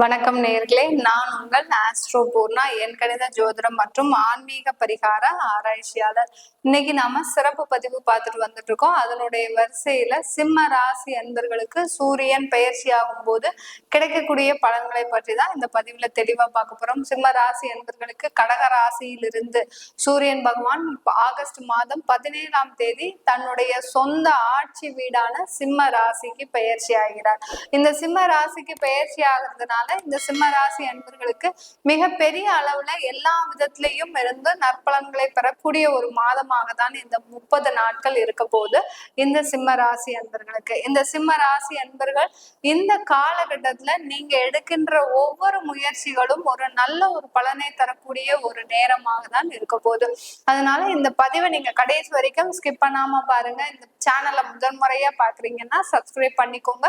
வணக்கம் நேர்களே. நான் உங்கள் ஆஸ்ட்ரோ பூர்ணா என் கணித ஜோதிடம் மற்றும் ஆன்மீக பரிகார ஆராய்ச்சியாளர். இன்னைக்கு நாம சிறப்பு பதிவு பார்த்துட்டு வந்துட்டு இருக்கோம் அதனுடைய வரிசையில சிம்ம ராசி அன்பர்களுக்கு சூரியன் பயிற்சி ஆகும் போது கிடைக்கக்கூடிய பலன்களை பற்றி தான் இந்த பதிவுல தெளிவா பார்க்க போறோம். சிம்ம ராசி அன்பர்களுக்கு கடக ராசியிலிருந்து சூரியன் பகவான் ஆகஸ்ட் மாதம் பதினேழாம் தேதி தன்னுடைய சொந்த ஆட்சி வீடான சிம்ம ராசிக்கு பயிற்சி ஆகிறார். இந்த சிம்ம ராசிக்கு பயிற்சி ஆகிறதுனால இந்த சிம்ம ராசி அன்பர்களுக்கு மிக பெரிய அளவுல எல்லா விதத்திலையும் இருந்து நற்பலன்களை பெறக்கூடிய ஒரு மாதமாக தான் இந்த முப்பது நாட்கள் இருக்க போது இந்த சிம்ம ராசி அன்பர்களுக்கு. இந்த சிம்ம ராசி அன்பர்கள் இந்த காலகட்டத்துல நீங்க எடுக்கின்ற ஒவ்வொரு முயற்சிகளும் ஒரு நல்ல ஒரு பலனை தரக்கூடிய ஒரு நேரமாக தான் இருக்க போகுது. அதனால இந்த பதிவை நீங்க கடைசி வரைக்கும் ஸ்கிப் பண்ணாம பாருங்க. இந்த சேனலை முதல் முறையா பாக்குறீங்கன்னா சப்ஸ்கிரைப் பண்ணிக்கோங்க.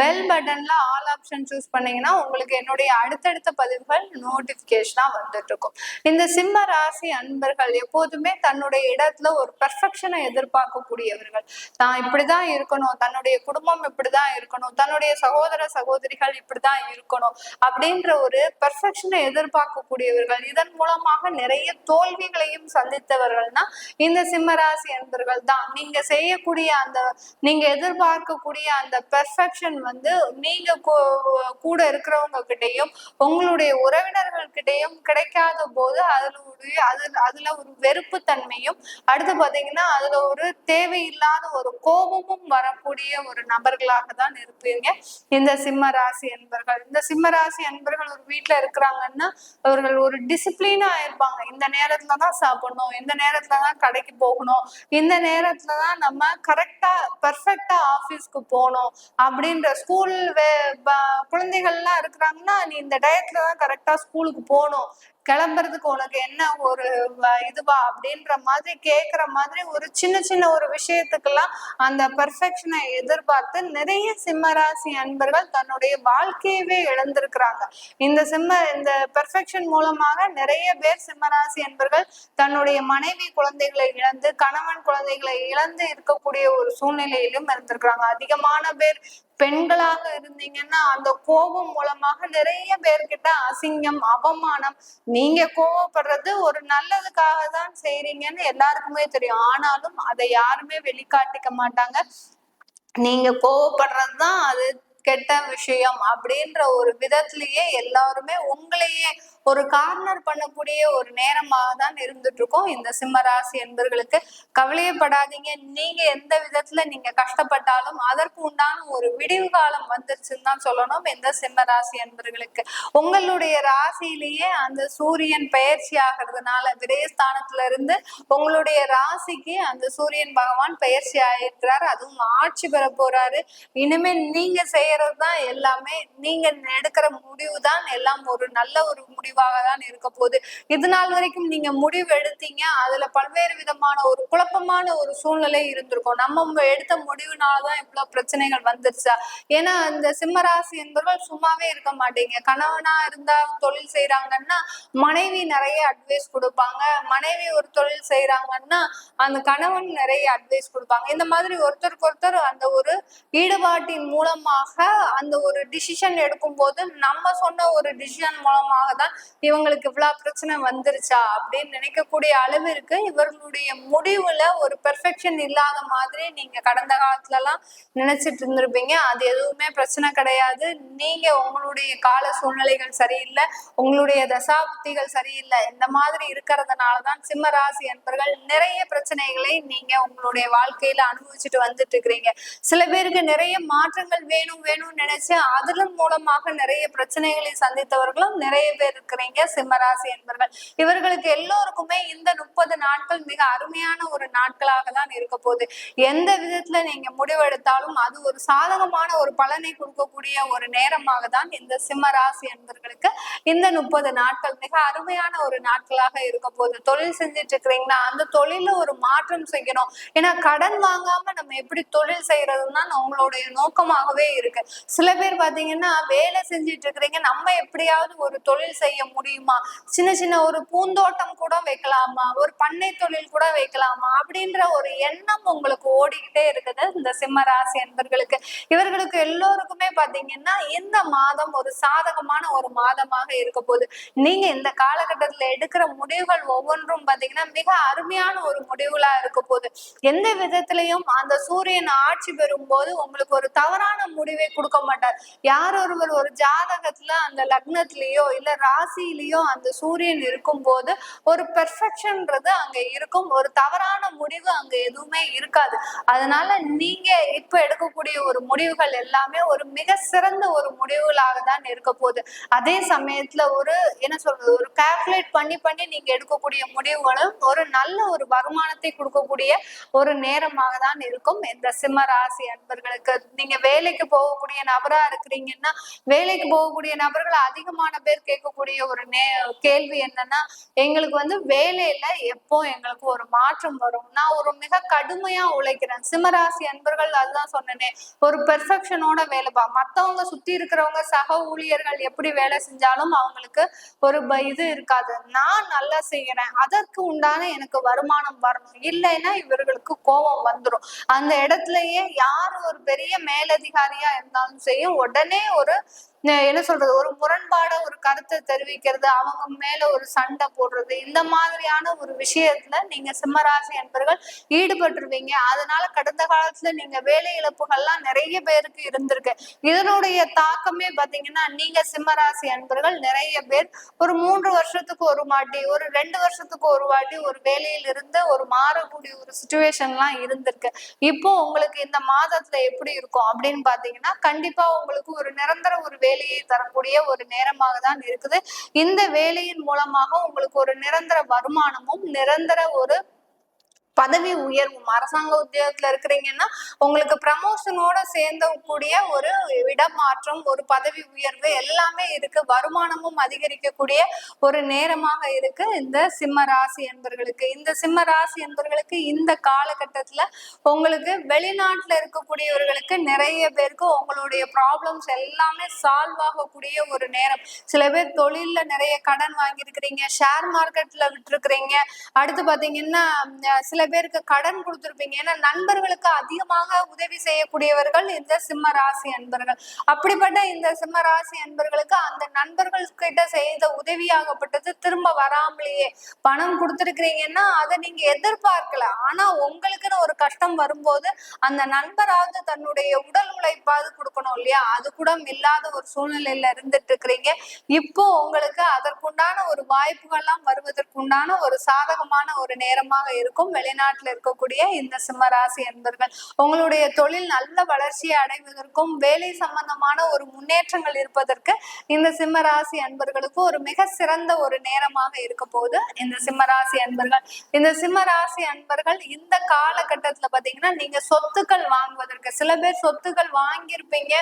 பெல் பட்டன்ல ஆல் ஆப்ஷன் சூஸ் பண்ணீங்கன்னா உங்களுக்கு உங்களுக்கு என்னுடைய அடுத்தடுத்த பதிவுகள் நோட்டிபிகேஷனா வந்துட்டு இருக்கும் இந்த சிம்ம ராசி அன்பர்கள் எப்போதுமே தன்னுடைய இடத்துல ஒரு பெர்ஃபெக்ஷனை எதிர்பார்க்கக்கூடியவர்கள். தான் இப்படிதான் இருக்கணும் தன்னுடைய குடும்பம் இப்படிதான் இருக்கணும் தன்னுடைய சகோதர சகோதரிகள் இப்படிதான் இருக்கணும் அப்படின்ற ஒரு பெர்ஃபெக்ஷனை எதிர்பார்க்கக்கூடியவர்கள். இதன் மூலமாக நிறைய தோல்விகளையும் சந்தித்தவர்கள்னா இந்த சிம்மராசி அன்பர்கள் தான். நீங்க செய்யக்கூடிய அந்த நீங்க எதிர்பார்க்கக்கூடிய அந்த பெர்ஃபெக்ஷன் வந்து நீங்க கூட இருக்கிற இருக்கிறவங்க கிட்டயும் உங்களுடைய உறவினர்கள் கிட்டயும் கிடைக்காத போது அதுல ஒரு அதுல அதுல ஒரு வெறுப்பு தன்மையும் அடுத்து பாத்தீங்கன்னா அதுல ஒரு தேவையில்லாத ஒரு கோபமும் வரக்கூடிய ஒரு நபர்களாக தான் இருப்பீங்க. இந்த சிம்ம ராசி அன்பர்கள் இந்த சிம்ம ராசி அன்பர்கள் ஒரு வீட்டுல இருக்கிறாங்கன்னா அவர்கள் ஒரு டிசிப்ளினா இருப்பாங்க. இந்த நேரத்துல தான் சாப்பிடணும் இந்த நேரத்துல தான் கடைக்கு போகணும் இந்த நேரத்துல தான் நம்ம கரெக்டா பர்ஃபெக்டா ஆபீஸ்க்கு போகணும் அப்படின்ற ஸ்கூல் குழந்தைகள்லாம் இருக்கிறாங்கன்னா நீ இந்த டயத்துல தான் கரெக்டா ஸ்கூலுக்கு போகணும். கிளம்புறதுக்கு உனக்கு என்ன ஒரு இதுவா அப்படின்ற மாதிரி கேக்குற மாதிரி ஒரு சின்ன சின்ன ஒரு விஷயத்துக்கெல்லாம் அந்த பர்ஃபெக்ஷனை எதிர்பார்த்து நிறைய சிம்மராசி அன்பர்கள் தன்னுடைய வாழ்க்கையவே இழந்திருக்கிறாங்க. இந்த சிம்ம இந்த பெர்ஃபெக்ஷன் மூலமாக நிறைய பேர் சிம்மராசி அன்பர்கள் தன்னுடைய மனைவி குழந்தைகளை இழந்து கணவன் குழந்தைகளை இழந்து இருக்கக்கூடிய ஒரு சூழ்நிலையிலும் இருந்திருக்கிறாங்க. அதிகமான பேர் பெண்களாக இருந்தீங்கன்னா அந்த கோபம் மூலமாக நிறைய பேர்கிட்ட அசிங்கம் அவமானம் நீங்க கோவப்படுறது ஒரு நல்லதுக்காக தான் செய்றீங்கன்னு எல்லாருக்குமே தெரியும். ஆனாலும் அதை யாருமே வெளிக்காட்டிக்க மாட்டாங்க. நீங்க கோவப்படுறது தான் அது கெட்ட விஷயம் அப்படின்ற ஒரு விதத்திலேயே எல்லாருமே உங்களையே ஒரு கார்னர் பண்ணக்கூடிய ஒரு நேரமாக தான் இருந்துட்டு இருக்கோம் இந்த சிம்ம ராசி என்பர்களுக்கு கவலையப்படாதீங்க நீங்க எந்த விதத்துல நீங்க கஷ்டப்பட்டாலும் அதற்கு உண்டான ஒரு விடிவு காலம் வந்துருச்சுன்னு தான் சொல்லணும். இந்த சிம்ம ராசி என்பர்களுக்கு உங்களுடைய ராசியிலேயே அந்த சூரியன் பயிற்சி ஆகிறதுனால விரயஸ்தானத்துல இருந்து உங்களுடைய ராசிக்கு அந்த சூரியன் பகவான் பயிற்சி ஆயிருக்கிறார் அதுவும் ஆட்சி பெற போறாரு. இனிமே நீங்க செய்யறது தான் எல்லாமே. நீங்க எடுக்கிற முடிவு தான் எல்லாம் ஒரு நல்ல ஒரு முடிவு முடிவாக தான் இருக்க போகுது இது நாள் வரைக்கும் நீங்க முடிவு எடுத்தீங்க. அதுல பல்வேறு விதமான ஒரு குழப்பமான ஒரு சூழ்நிலை இருந்திருக்கும். நம்ம எடுத்த முடிவுனாலதான் இவ்வளவு பிரச்சனைகள் வந்துருச்சா. ஏன்னா இந்த சிம்மராசி என்பவர்கள் சும்மாவே இருக்க மாட்டீங்க. கணவனா இருந்தா தொழில் செய்யறாங்கன்னா மனைவி நிறைய அட்வைஸ் கொடுப்பாங்க. மனைவி ஒரு தொழில் செய்யறாங்கன்னா அந்த கணவன் நிறைய அட்வைஸ் கொடுப்பாங்க. இந்த மாதிரி ஒருத்தருக்கு ஒருத்தர் அந்த ஒரு ஈடுபாட்டின் மூலமாக அந்த ஒரு டிசிஷன் எடுக்கும் போது நம்ம சொன்ன ஒரு டிசிஷன் மூலமாக தான் இவங்களுக்கு இவ்வளவு பிரச்சனை வந்துருச்சா அப்படின்னு நினைக்கக்கூடிய அளவிற்கு இவர்களுடைய முடிவுல ஒரு பெர்ஃபெக்ஷன் இல்லாத மாதிரி நீங்க கடந்த காலத்துல எல்லாம் நினைச்சிட்டு இருந்திருப்பீங்க. அது எதுவுமே பிரச்சனை கிடையாது. நீங்க உங்களுடைய கால சூழ்நிலைகள் சரியில்லை. உங்களுடைய தசாபுத்திகள் சரியில்லை. இந்த மாதிரி இருக்கிறதுனாலதான் சிம்ம ராசி என்பர்கள் நிறைய பிரச்சனைகளை நீங்க உங்களுடைய வாழ்க்கையில அனுபவிச்சுட்டு வந்துட்டு இருக்கிறீங்க. சில பேருக்கு நிறைய மாற்றங்கள் வேணும் வேணும்னு நினைச்சு அதன் மூலமாக நிறைய பிரச்சனைகளை சந்தித்தவர்களும் நிறைய பேர் இருக்கிறீங்க சிம்மராசி என்பர்கள் இவர்களுக்கு எல்லோருக்குமே இந்த முப்பது நாட்கள் மிக அருமையான ஒரு நாட்களாக தான் இருக்க போகுது. எந்த விதத்துல நீங்க முடிவெடுத்தாலும் அது ஒரு சாதகமான ஒரு பலனை கொடுக்கக்கூடிய ஒரு நேரமாக தான் இந்த சிம்மராசி என்பர்களுக்கு இந்த முப்பது நாட்கள் மிக அருமையான ஒரு நாட்களாக இருக்க போகுது. தொழில் செஞ்சுட்டு இருக்கிறீங்கன்னா அந்த தொழில ஒரு மாற்றம் செய்யணும். ஏன்னா கடன் வாங்காம நம்ம எப்படி தொழில் செய்யறதுன்னா உங்களுடைய நோக்கமாகவே இருக்கு. சில பேர் பாத்தீங்கன்னா வேலை செஞ்சுட்டு இருக்கிறீங்க நம்ம எப்படியாவது ஒரு தொழில் செய்ய முடியுமா? சின்ன சின்ன ஒரு பூந்தோட்டம் கூட வைக்கலாமா? ஒரு பண்ணை தொழில் கூட வைக்கலாமா? அப்படின்ற ஒரு எண்ணம் உங்களுக்கு ஓடிக்கிட்டே இருக்குது இந்த சிம்ம ராசி இவர்களுக்கு எல்லோருக்குமே பாத்தீங்கன்னா இந்த மாதம் ஒரு சாதகமான ஒரு மாதமாக இருக்க போகுது. நீங்க இந்த காலகட்டத்துல எடுக்கிற முடிவுகள் ஒவ்வொன்றும் பாத்தீங்கன்னா மிக அருமையான ஒரு முடிவுகளா இருக்க போகுது. எந்த விதத்திலையும் அந்த சூரியன் ஆட்சி பெறும் போது உங்களுக்கு ஒரு தவறான முடிவை கொடுக்க மாட்டார். யார் ஒருவர் ஒரு ஜாதகத்துல அந்த லக்னத்திலேயோ இல்ல ராசி ராசியிலேயோ அந்த சூரியன் இருக்கும் போது ஒரு பெர்ஃபெக்ஷன்ன்றது அங்க இருக்கும். ஒரு தவறான முடிவு அங்க எதுவுமே இருக்காது. அதனால நீங்க இப்ப எடுக்கக்கூடிய ஒரு முடிவுகள் எல்லாமே ஒரு மிக சிறந்த ஒரு முடிவுகளாக தான் இருக்க போகுது. அதே சமயத்துல ஒரு என்ன சொல்றது ஒரு கால்குலேட் பண்ணி பண்ணி நீங்க எடுக்கக்கூடிய முடிவுகளும் ஒரு நல்ல ஒரு வருமானத்தை கொடுக்கக்கூடிய ஒரு நேரமாக தான் இருக்கும். இந்த சிம்ம ராசி அன்பர்களுக்கு நீங்க வேலைக்கு போகக்கூடிய நபரா இருக்கிறீங்கன்னா வேலைக்கு போகக்கூடிய நபர்கள் அதிகமான பேர் கேட்கக்கூடிய ஒரு நே கேள்வி என்னன்னா எங்களுக்கு வந்து வேலையில எப்போ எங்களுக்கு ஒரு மாற்றம் வரும்? நான் ஒரு மிக கடுமையா உழைக்கிறேன். சிம்மராசி அன்பர்கள் அதுதான் சொன்னேனே ஒரு பெர்ஃபெக்ஷனோட வேலை பா மத்தவங்க சுத்தி இருக்கிறவங்க சக ஊழியர்கள் எப்படி வேலை செஞ்சாலும் அவங்களுக்கு ஒரு இது இருக்காது. நான் நல்லா செய்யறேன். அதற்கு உண்டான எனக்கு வருமானம் வரணும். இல்லைன்னா இவர்களுக்கு கோபம் வந்துடும் அந்த இடத்துலயே யார் ஒரு பெரிய மேலதிகாரியா இருந்தாலும் செய்யும் உடனே ஒரு என்ன சொல்றது? ஒரு முரண்பாட ஒரு கருத்தை தெரிவிக்கிறது அவங்க மேல ஒரு சண்டை போடுறது இந்த மாதிரியான ஒரு விஷயத்துல நீங்க சிம்மராசி என்பர்கள் ஈடுபட்டுருவீங்க அதனால கடந்த காலத்துல நீங்க வேலை இழப்புகள்லாம் நிறைய பேருக்கு இருந்திருக்கு. இதனுடைய தாக்கமே பாத்தீங்கன்னா நீங்க சிம்மராசி அன்பர்கள் நிறைய பேர் ஒரு மூன்று வருஷத்துக்கு ஒரு வாட்டி ஒரு ரெண்டு வருஷத்துக்கு ஒரு வாட்டி ஒரு வேலையில இருந்து ஒரு மாறக்கூடிய ஒரு சுச்சுவேஷன்லாம் இருந்திருக்கு. இப்போ உங்களுக்கு இந்த மாதத்துல எப்படி இருக்கும் அப்படின்னு பாத்தீங்கன்னா கண்டிப்பா உங்களுக்கு ஒரு நிரந்தர ஒரு வேலை வேலையை தரக்கூடிய ஒரு நேரமாக தான் இருக்குது. இந்த வேலையின் மூலமாக உங்களுக்கு ஒரு நிரந்தர வருமானமும் நிரந்தர ஒரு பதவி உயர்வும் அரசாங்க உத்தியோகத்துல இருக்கிறீங்கன்னா உங்களுக்கு ப்ரமோஷனோட சேர்ந்த கூடிய ஒரு இடமாற்றம் ஒரு பதவி உயர்வு எல்லாமே இருக்கு. வருமானமும் அதிகரிக்கக்கூடிய ஒரு நேரமாக இருக்கு இந்த சிம்ம ராசி என்பர்களுக்கு. இந்த சிம்ம ராசி என்பர்களுக்கு இந்த காலகட்டத்துல உங்களுக்கு வெளிநாட்டுல இருக்கக்கூடியவர்களுக்கு நிறைய பேருக்கு உங்களுடைய ப்ராப்ளம்ஸ் எல்லாமே சால்வ் ஆகக்கூடிய ஒரு நேரம். சில பேர் தொழில்ல நிறைய கடன் வாங்கியிருக்கிறீங்க ஷேர் மார்க்கெட்ல விட்டுருக்கிறீங்க. அடுத்து பாத்தீங்கன்னா சில சில பேருக்கு கடன் கொடுத்துருப்பீங்க. ஏன்னா நண்பர்களுக்கு அதிகமாக உதவி செய்யக்கூடியவர்கள் இந்த சிம்ம ராசி அன்பர்கள். அப்படிப்பட்ட இந்த சிம்ம ராசி அன்பர்களுக்கு அந்த நண்பர்கள் கிட்ட செய்த உதவியாகப்பட்டது. திரும்ப வராமலேயே பணம் கொடுத்துருக்கிறீங்கன்னா அதை நீங்க எதிர்பார்க்கல. ஆனா உங்களுக்குன்னு ஒரு கஷ்டம் வரும்போது அந்த நண்பராவது தன்னுடைய உடல் உழைப்பாவது கொடுக்கணும் இல்லையா? அது கூட இல்லாத ஒரு சூழ்நிலையில இருந்துட்டு இருக்கிறீங்க இப்போ உங்களுக்கு அதற்குண்டான ஒரு வாய்ப்புகள்லாம் வருவதற்குண்டான ஒரு சாதகமான ஒரு நேரமாக இருக்கும். வெளிநாட்டுல இருக்கக்கூடிய இந்த சிம்மராசி என்பர்கள் உங்களுடைய தொழில் நல்ல வளர்ச்சியை அடைவதற்கும் வேலை சம்பந்தமான ஒரு முன்னேற்றங்கள் இருப்பதற்கு இந்த சிம்மராசி அன்பர்களுக்கு ஒரு மிக சிறந்த ஒரு நேரமாக இருக்க போகுது. இந்த சிம்மராசி அன்பர்கள் இந்த சிம்மராசி அன்பர்கள் இந்த காலகட்டத்துல பாத்தீங்கன்னா நீங்க சொத்துக்கள் வாங்குவதற்கு சில பேர் சொத்துக்கள் வாங்கியிருப்பீங்க.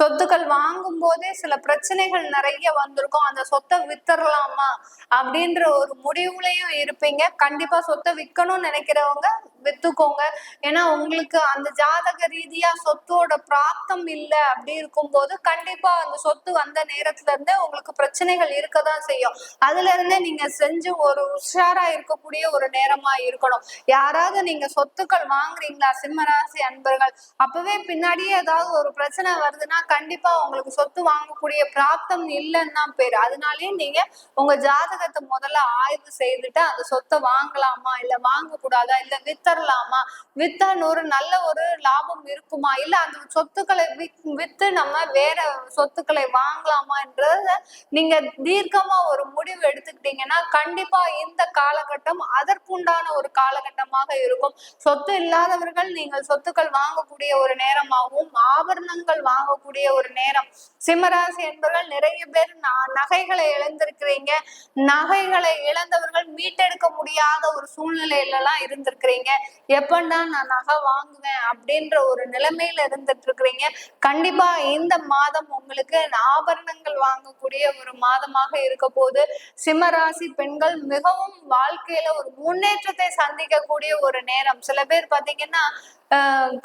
சொத்துக்கள் வாங்கும் போதே சில பிரச்சனைகள் நிறைய வந்திருக்கும். அந்த சொத்தை வித்தரலாமா அப்படின்ற ஒரு முடிவுலையும் இருப்பீங்க. கண்டிப்பா சொத்தை விற்கணும்னு நினைக்கிறவங்க வித்துக்கோங்க. ஏன்னா உங்களுக்கு அந்த ஜாதக ரீதியா சொத்தோட பிராப்தம் இல்லை அப்படி இருக்கும்போது கண்டிப்பா அந்த சொத்து வந்த நேரத்துல இருந்தே உங்களுக்கு பிரச்சனைகள் இருக்க தான் செய்யும். அதுல இருந்தே நீங்க செஞ்சு ஒரு உஷாரா இருக்கக்கூடிய ஒரு நேரமா இருக்கணும். யாராவது நீங்க சொத்துக்கள் வாங்குறீங்களா? சிம்மராசி அன்பர்கள். அப்பவே பின்னாடியே ஏதாவது ஒரு பிரச்சனை வருதுன்னா கண்டிப்பா உங்களுக்கு சொத்து வாங்கக்கூடிய பிராப்தம் இல்லைன்னு தான் பேரு. அதனாலயே நீங்க உங்க ஜாதகத்தை முதல்ல ஆய்வு செய்துட்டு அந்த சொத்தை வாங்கலாமா? இல்ல வாங்க கூடாது இல்ல வித்தரலாமா? வித்தா ஒரு நல்ல ஒரு லாபம் இருக்குமா? இல்ல அந்த சொத்துக்களை வித் வித்து நம்ம வேற சொத்துக்களை வாங்கலாமான்றத நீங்க தீர்க்கமா ஒரு முடிவு எடுத்துக்கிட்டீங்கன்னா கண்டிப்பா இந்த காலகட்டம் அதற்குண்டான ஒரு காலகட்டமாக இருக்கும். சொத்து இல்லாதவர்கள் நீங்கள் சொத்துக்கள் வாங்கக்கூடிய ஒரு நேரமாகவும் ஆபரணங்கள் வாங்கக்கூடிய ஒரு நேரம். சிம்மராசி என்பவர்கள் நிறைய பேர் ந- நகைகளை இழந்திருக்கிறீங்க. நகைகளை இழந்தவர்கள் மீட்டெடுக்க முடியாத ஒரு சூழ்நிலையில எல்லாம் இருந்திருக்கிறீங்க. எப்பன்னா நான் நகை வாங்குவேன் அப்படின்ற ஒரு நிலைமையில இருந்துட்டு இருக்கிறீங்க கண்டிப்பா இந்த மாதம் உங்களுக்கு ஆபரணங்கள் வாங்கக்கூடிய ஒரு மாதமாக இருக்க போது சிம்மராசி பெண்கள் மிகவும் வாழ்க்கையில ஒரு முன்னேற்றத்தை சந்திக்கக்கூடிய ஒரு நேரம். சில பேர் பாத்தீங்கன்னா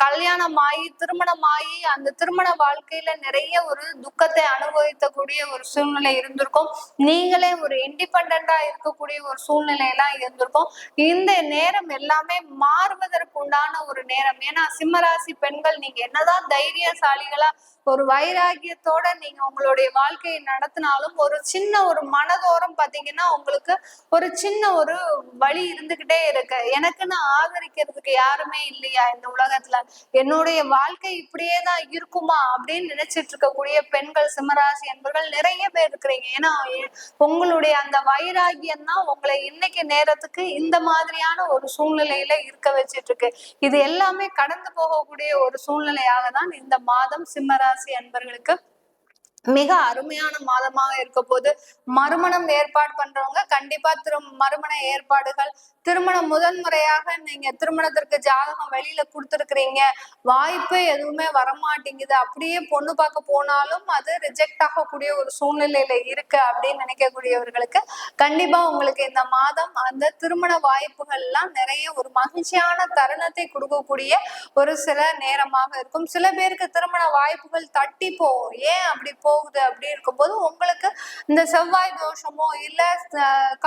கல்யாணம் ஆகி திருமணம் ஆகி அந்த திருமண வாழ்க்கையில நிறைய ஒரு துக்கத்தை அனுபவிக்கக்கூடிய ஒரு சூழ்நிலை இருந்திருக்கும். நீங்களே ஒரு இண்டிபெண்டா இருக்கக்கூடிய ஒரு சூழ்நிலை எல்லாம் இருந்திருக்கும். இந்த நேரம் எல்லாமே மாறுவதற்கு உண்டான ஒரு நேரம். ஏன்னா சிம்மராசி பெண்கள் நீங்க என்னதான் தைரியசாலிகளா ஒரு வைராகியத்தோட நீங்க உங்களுடைய வாழ்க்கையை நடத்தினாலும் ஒரு சின்ன ஒரு மனதோரம் பாத்தீங்கன்னா உங்களுக்கு ஒரு சின்ன ஒரு வழி இருந்துகிட்டே இருக்கு. எனக்குன்னு ஆதரிக்கிறதுக்கு யாருமே இல்லையா இந்த உலகத்துல? என்னுடைய வாழ்க்கை இப்படியே தான் இருக்குமா அப்படின்னு நினைச்சிட்டு இருக்கக்கூடிய பெண்கள் சிம்மராசி என்பவர்கள் நிறைய பேர் இருக்கிறீங்க. ஏன்னா உங்களுடைய அந்த வைராகியம் தான் உங்களை இன்னைக்கு நேரத்துக்கு இந்த மாதிரியான ஒரு சூழ்நிலையில இருக்க வச்சிட்டு இருக்கு. இது எல்லாமே கடந்து போகக்கூடிய ஒரு சூழ்நிலையாக தான் இந்த மாதம் சிம்மராசி அன்பர்களுக்கு மிக அருமையான மாதமாக இருக்க போது மறுமணம் ஏற்பாடு பண்றவங்க கண்டிப்பா திரு மறுமண ஏற்பாடுகள் திருமணம் முதன்முறையாக நீங்க திருமணத்திற்கு ஜாதகம் வெளியில கொடுத்துருக்கிறீங்க. வாய்ப்பே எதுவுமே வரமாட்டேங்குது. அப்படியே பொண்ணு பார்க்க போனாலும் அது ரிஜெக்ட் ஆகக்கூடிய ஒரு சூழ்நிலையில இருக்கு அப்படின்னு நினைக்கக்கூடியவர்களுக்கு கண்டிப்பா உங்களுக்கு இந்த மாதம் அந்த திருமண வாய்ப்புகள் எல்லாம் நிறைய ஒரு மகிழ்ச்சியான தருணத்தை கொடுக்கக்கூடிய ஒரு சில நேரமாக இருக்கும். சில பேருக்கு திருமண வாய்ப்புகள் தட்டி போகும் ஏன் அப்படி போ போகுது அப்படி இருக்கும்போது உங்களுக்கு இந்த செவ்வாய் தோஷமோ இல்ல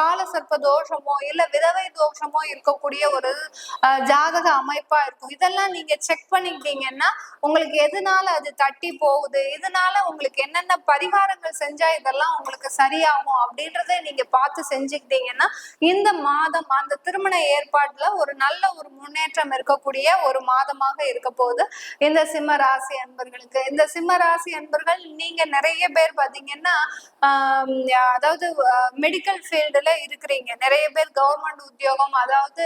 கால சர்ப்ப தோஷமோ இல்ல விதவை தோஷமோ இருக்கக்கூடிய ஒரு ஜாதக அமைப்பா இருக்கும். இதெல்லாம் நீங்க செக் பண்ணிக்கிட்டீங்கன்னா உங்களுக்கு எதனால அது தட்டி போகுது? இதனால உங்களுக்கு என்னென்ன பரிகாரங்கள் செஞ்சா இதெல்லாம் உங்களுக்கு சரியாகும்? அப்படின்றத நீங்க பார்த்து செஞ்சுக்கிட்டீங்கன்னா இந்த மாதம் அந்த திருமண ஏற்பாட்டுல ஒரு நல்ல ஒரு முன்னேற்றம் இருக்கக்கூடிய ஒரு மாதமாக இருக்க போகுது. இந்த சிம்ம ராசி அன்பர்களுக்கு இந்த சிம்ம ராசி அன்பர்கள் நீங்க நிறைய பேர் பாத்தீங்கன்னா ஆஹ் அதாவது மெடிக்கல் ஃபீல்டுல இருக்கிறீங்க. நிறைய பேர் கவர்மெண்ட் உத்தியோகம் அதாவது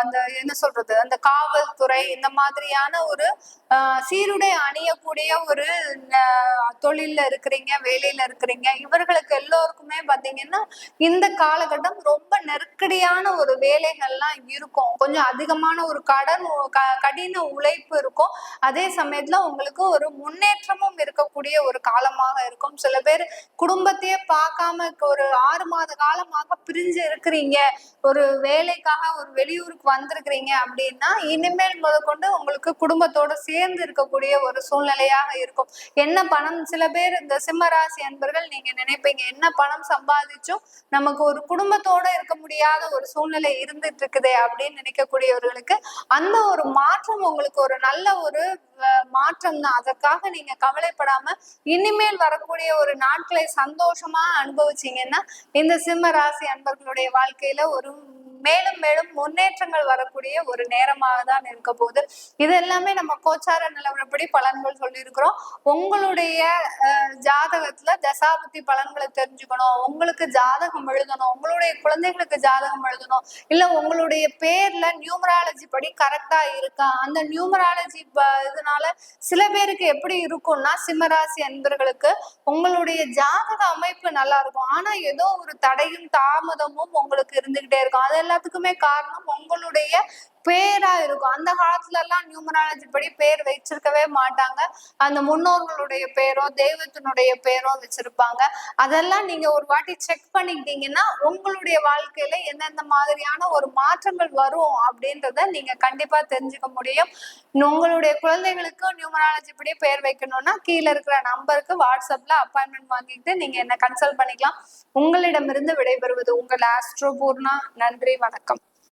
அந்த என்ன சொல்றது அந்த காவல்துறை இந்த மாதிரியான ஒரு ஆஹ் சீருடை அணியக்கூடிய ஒரு ஆஹ் தொழில்ல இருக்கிறீங்க வேலையில இருக்கிறீங்க. இவர்களுக்கு எல்லோருக்குமே பாத்தீங்கன்னா இந்த காலகட்டம் ரொம்ப நெருக்கடியான ஒரு வேலைகள்லாம் இருக்கும். கொஞ்சம் அதிகமான ஒரு கடன் கடின உழைப்பு இருக்கும். அதே சமயத்துல உங்களுக்கு ஒரு முன்னேற்றமும் இருக்கக்கூடிய ஒரு காலமாக இருக்கும். சில பேர் குடும்பத்தையே பார்க்காம ஒரு ஆறு மாத காலமாக பிரிஞ்சு இருக்கிறீங்க. ஒரு வேலைக்காக ஒரு வெளியூருக்கு வந்திருக்கிறீங்க அப்படின்னா இனிமேல் முதற்கொண்டு உங்களுக்கு குடும்பத்தோட சேர்ந்து இருக்கக்கூடிய ஒரு சூழ்நிலையாக இருக்கும். என்ன பணம்? சில பேர் இந்த சிம்மராசி அன்பர்கள் நீங்க நினைப்பீங்க என்ன பணம் சம்பாதிச்சும் நமக்கு ஒரு குடும்பத்தோட இருக்க முடியாத ஒரு சூழ்நிலை இருந்துட்டு இருக்குதே அப்படின்னு நினைக்கக்கூடியவர்களுக்கு அந்த ஒரு மாற்றம் உங்களுக்கு ஒரு நல்ல ஒரு மாற்றம் தான் அதற்காக நீங்க கவலைப்படாம இனிமேல் வரக்கூடிய ஒரு நாட்களை சந்தோஷமா அனுபவிச்சீங்கன்னா இந்த சிம்ம ராசி அன்பர்களுடைய வாழ்க்கையில ஒரு மேலும் மேலும் முன்னேற்றங்கள் வரக்கூடிய ஒரு நேரமாக தான் இருக்க போகுது. இது எல்லாமே நம்ம கோச்சார நிலவரப்படி பலன்கள் சொல்லியிருக்கிறோம். உங்களுடைய ஜாதகத்துல தசாபுத்தி பலன்களை தெரிஞ்சுக்கணும். உங்களுக்கு ஜாதகம் எழுதணும். உங்களுடைய குழந்தைகளுக்கு ஜாதகம் எழுதணும். இல்ல உங்களுடைய பேர்ல நியூமராலஜி படி கரெக்டா இருக்கா? அந்த நியூமராலஜி இதனால சில பேருக்கு எப்படி இருக்கும்னா சிம்மராசி அன்பர்களுக்கு உங்களுடைய ஜாதக அமைப்பு நல்லா இருக்கும். ஆனா ஏதோ ஒரு தடையும் தாமதமும் உங்களுக்கு இருந்துகிட்டே இருக்கும். அதெல்லாம் எல்லாத்துக்குமே காரணம் உங்களுடைய பேரா இருக்கும். அந்த காலத்துல எல்லாம் நியூமராலஜி படி பேர் வச்சிருக்கவே மாட்டாங்க. அந்த முன்னோர்களுடைய பேரோ தெய்வத்தினுடைய பேரோ வச்சிருப்பாங்க. அதெல்லாம் நீங்க ஒரு வாட்டி செக் பண்ணிக்கிட்டீங்கன்னா உங்களுடைய வாழ்க்கையில எந்தெந்த மாதிரியான ஒரு மாற்றங்கள் வரும் அப்படின்றத நீங்க கண்டிப்பா தெரிஞ்சுக்க முடியும். உங்களுடைய குழந்தைகளுக்கு நியூமராலஜி படி பேர் வைக்கணும்னா கீழே இருக்கிற நம்பருக்கு வாட்ஸ்அப்ல அப்பாயின்மெண்ட் வாங்கிட்டு நீங்க என்ன கன்சல்ட் பண்ணிக்கலாம். உங்களிடமிருந்து விடைபெறுவது உங்கள் ஆஸ்ட்ரோபூர்ணா நன்றி வணக்கம்.